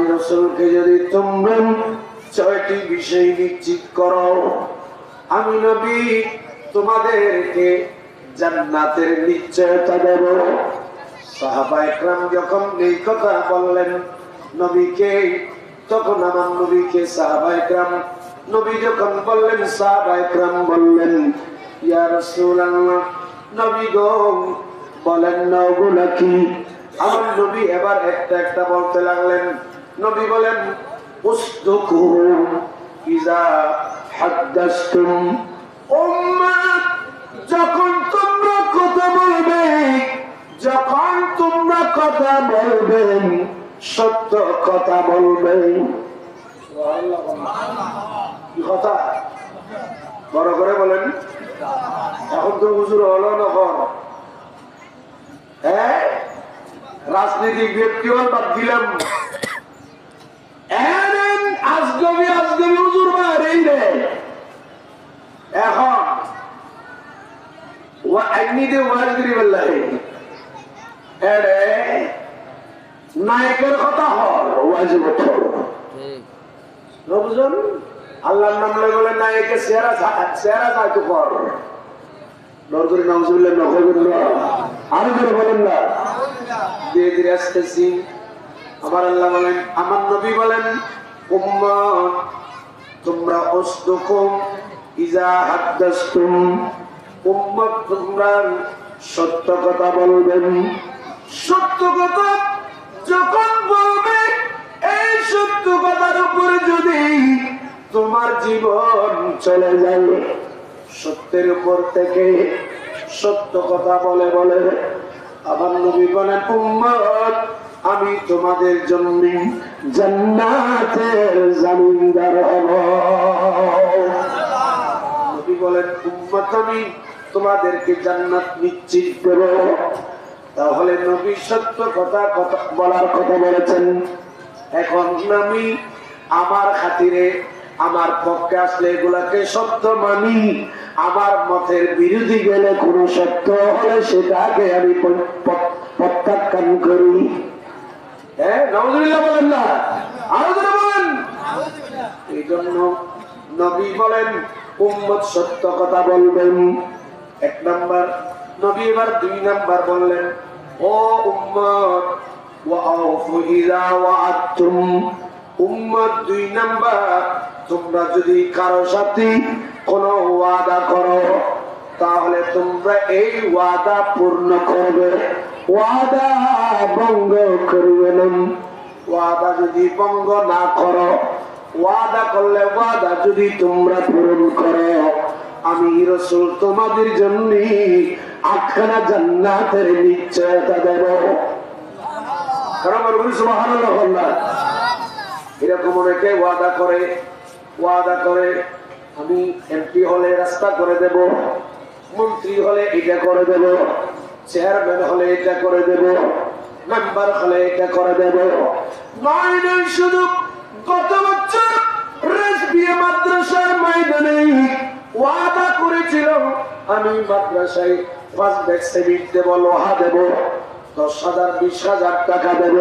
আমি রসুলকে যদি তোমরা ছয়টি বিষয় নিশ্চিত করো, আমি নবী তোমাদেরকে জান্নাতের নিশ্চয়তা দেব। সাহাবা একরাম যখন এই কথা বললেন নবীকে, তখন আমার নবীকে সাহাবা একরাম, নবী যখন বললেন, সাহাবা একরাম বললেন, ইয়া রাসূলুল্লাহ, নবী গো, বলেন না ওগুলা কি? আমার নবী এবার একটা একটা বলতে লাগলেন নবী বলেন যখন তোমরা কথা বলবে, যখন তোমরা কথা বলবেন সত্য কথা বলবেন কথা? বড় করে বলেন। এখন তো হুজুর হলো নখন হ্যাঁ? রাজনৈতিক ব্যক্তি হল বাদ দিলাম। ও এমনিতে বললাই এরে নায়কের কথা বুঝুন আল্লাহর নাম লই বলে নায়কে সেরা সেরা সাহায্য কর নরগুরি নামজুবিল্লাহ নখবিল্লাহ আরও করে বলেন না ধীরে ধীরে আসতেছি আমার আল্লাহ বলেন আমার নবী বলেন উম্মত তোমরা অস্তুকুম ইজা হাদ্দাসতুম সত্য কথা বলবেন। সত্য কথা যখন বলবে, এই সত্য কথার উপরে যদি তোমার জীবন চলে যায়, সত্যের উপর থেকে সত্য কথা বলে বলে, আমার নবী বলেন, উম্মত, আমি তোমাদের জন্য জান্নাতের জামিনদার হব। নবী বলেন, উম্মত আমি তোমাদেরকে জান্নাত নিশ্চিত দেব তাহলে নবী সত্য কথা কথা বলার কথা বলেছেন। এখন আমি আমার খাতিরে আমার পক্ষে আসলে এগুলাকে সত্য মানি। আমার মতের বিরোধী গেলে কোন সত্য হলে সেটাকে আমি প্রত্যাখ্যান করি। হ্যাঁ নজরুল্লাহ বলেন না। আরও ধরে বলেন। এই জন্য নবী বলেন উম্মত সত্য কথা বলবেন। এক নাম্বার। নবী এবার দুই নাম্বার বললেন, ও উম্মত, ওয়াউফু ইযা ওয়াআদতুম। উম্মত দুই নাম্বার, তোমরা যদি কারও সাথে কোনো ওয়াদা করো, তাহলে তোমরা এই ওয়াদা পূর্ণ করবে। ওয়াদা ভঙ্গ করবে না। ওয়াদা যদি ভঙ্গ না করো, ওয়াদা করলে ওয়াদা যদি তোমরা পূরণ করো। আমি রসুল তোমাদের জন্য আটখানা জান্নাতের নিশ্চয়তা দেব। এরকম অনেকে ওয়াদা করে ওয়াদা করে, আমি এমপি হলে রাস্তা করে দেব, মন্ত্রী হলে এটা করে দেব, চেয়ারম্যান হলে এটা করে দেব, মেম্বার হলে এটা করে দেব নয় নয় শুধু গত বছর মাদ্রাসার করেছিল আমি মাদ্রাসায় ফার্স্ট ব্যাগ সেমিট দেব, লোহা দেব, দশ হাজার, বিশ হাজার টাকা দেব।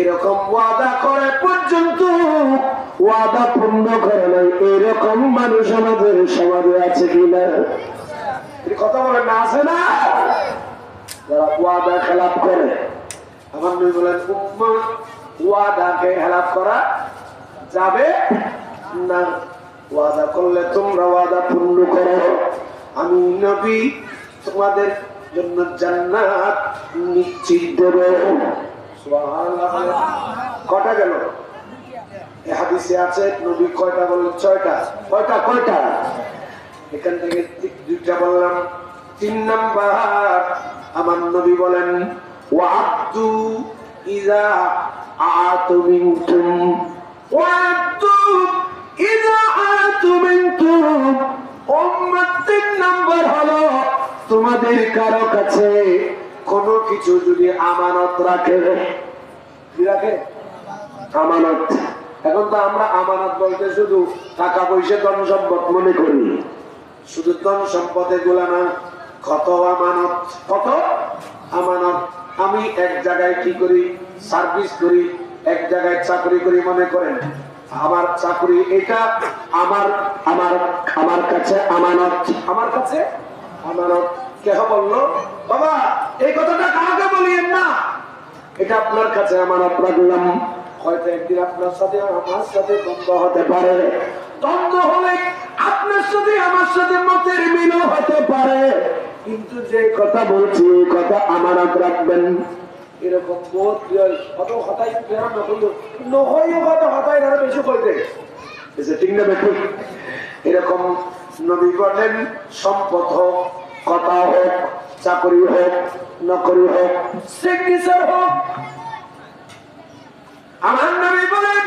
এরকম ওয়াদা করে পর্যন্ত ওয়াদা পূর্ণ করে নাই। এরকম মানুষ আমাদের সমাজে আছে কিনা? কথা বলে না, আছে না? যারা ওয়াদা খেলাপ করে, আমার নবী বলেন, উম্মা, ওয়াদাকে খেলাপ করা যাবে না। ওয়াদা করলে তোমরা ওয়াদা পূর্ণ করো। আমি নবী, তোমাদের জন্য জান্নাত নিশ্চিত দেব কটা গেল? হাদিসে আছে, নবী কয়টা বললেন? ছয়টা। কয়টা? কয়টা? এখান থেকে দুইটা বললাম। তিন নাম্বার, আমার নবী বলেন ওয়াদু ইজা আতুমিনতুম ওয়াদু ইজা উম্মত তোমাদের কারও কাছে কোনো কিছু যদি আমানত রাখে? আমানত। এখন তো আমরা আমানত বলতে শুধু টাকা পয়সা, ধন সম্পদ মনে করি। শুধু ধন সম্পদ এগুলা না, কত আমানত কত আমানত। আমি এক জায়গায় কি করি? সার্ভিস করি, এক জায়গায় চাকরি করি মনে করেন। আমার চাকরি এটা, আমার আমার আমার কাছে আমানত। আমার কাছে আমানত। কেহ বলল, বাবা, এই কথাটা কাউকে বলিয়েন না। এটা আপনার কাছে আমানত রাখলাম। আপনার সাথে আমার সাথে হতে পারে। হলে আপনার সাথে, আমার সাথে মতের হতে পারে। কিন্তু যে কথা বলছি কথা আমানত রাখবেন। এরকম বহুত প্রিয় হতাই প্রেরণ না করল হয়তো হতাই বেশি ঠিক না এরকম নবী করলেন সম্পদ হোক, কথা হোক, চাকরি হোক, নকরি হোক হোক। আমার নবী বলেন